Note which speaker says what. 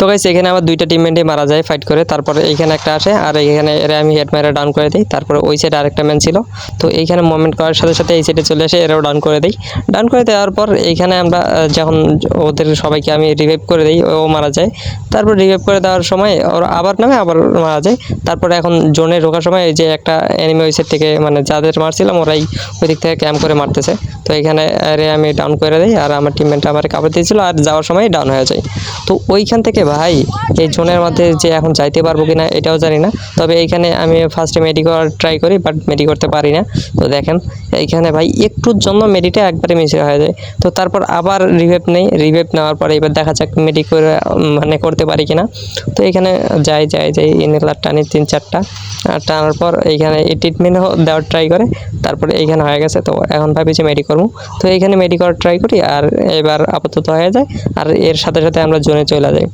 Speaker 1: তো গাইস এখানে আমার দুইটা টিম টিমমেটই মারা যায় ফাইট করে। তারপরে এইখানে একটা আসে, আর এইখানে এরা আমি হেড মেরে ডাউন করে দিই। তারপরে ওই সাইডে আরেকটা ম্যান ছিল। তো এইখানে মুভমেন্ট করার সাথে সাথে এই সাইডে চলে আসে, এরাও ডাউন করে দিই। ডাউন করে দেওয়ার পর এইখানে আমরা যখন ওদের সবাইকে আমি রিভাইভ করে দিই, ও মারা যায়। তারপর রিভাইভ করে দেওয়ার সময় ওর আবার নামে আবার মারা যায়। তারপরে এখন জোনে ঢোকার সময় এই যে একটা এনিমি ওই সাইড থেকে মানে যাদের মারছিলাম, ওরাই ওই দিক থেকে ক্যাম্প করে মারতেছে। তো এখানে আমি ডাউন করে দিই, আর আমার টিমমেট আমার কাপড় দিয়েছিল, আর যাওয়ার সময় ডাউন হয়ে যায়। তো ওইখান থেকে ভাই, এই জোনের মধ্যে যে এখন যাইতে পারব কিনা এটাও জানি না। তবে এইখানে আমি ফার্স্টে মেডি করার ট্রাই করি বাট মেডি করতে পারি না। তো দেখেন, এইখানে ভাই একটুর জন্য মেডিটা একবারে মিশে হয়ে যায়। তো তারপর আবার রিভেপ নেই। রিভেপ নেওয়ার পরে এবার দেখা যাক মেডি করে মানে করতে পারি কিনা। তো এখানে যাই যাই যাই ইনহেলার টানি তিন চারটা। আর টানার পর এইখানে এই ট্রিটমেন্ট দেওয়ার ট্রাই করে। তারপরে এইখানে হয়ে গেছে। তো এখন ভাবি যে মেডি করব। তো এইখানে মেডি করার ট্রাই করি, আর এবার আপাতত হয়ে যায়। আর এর সাথে সাথে আমরা জোনে চলে যাই।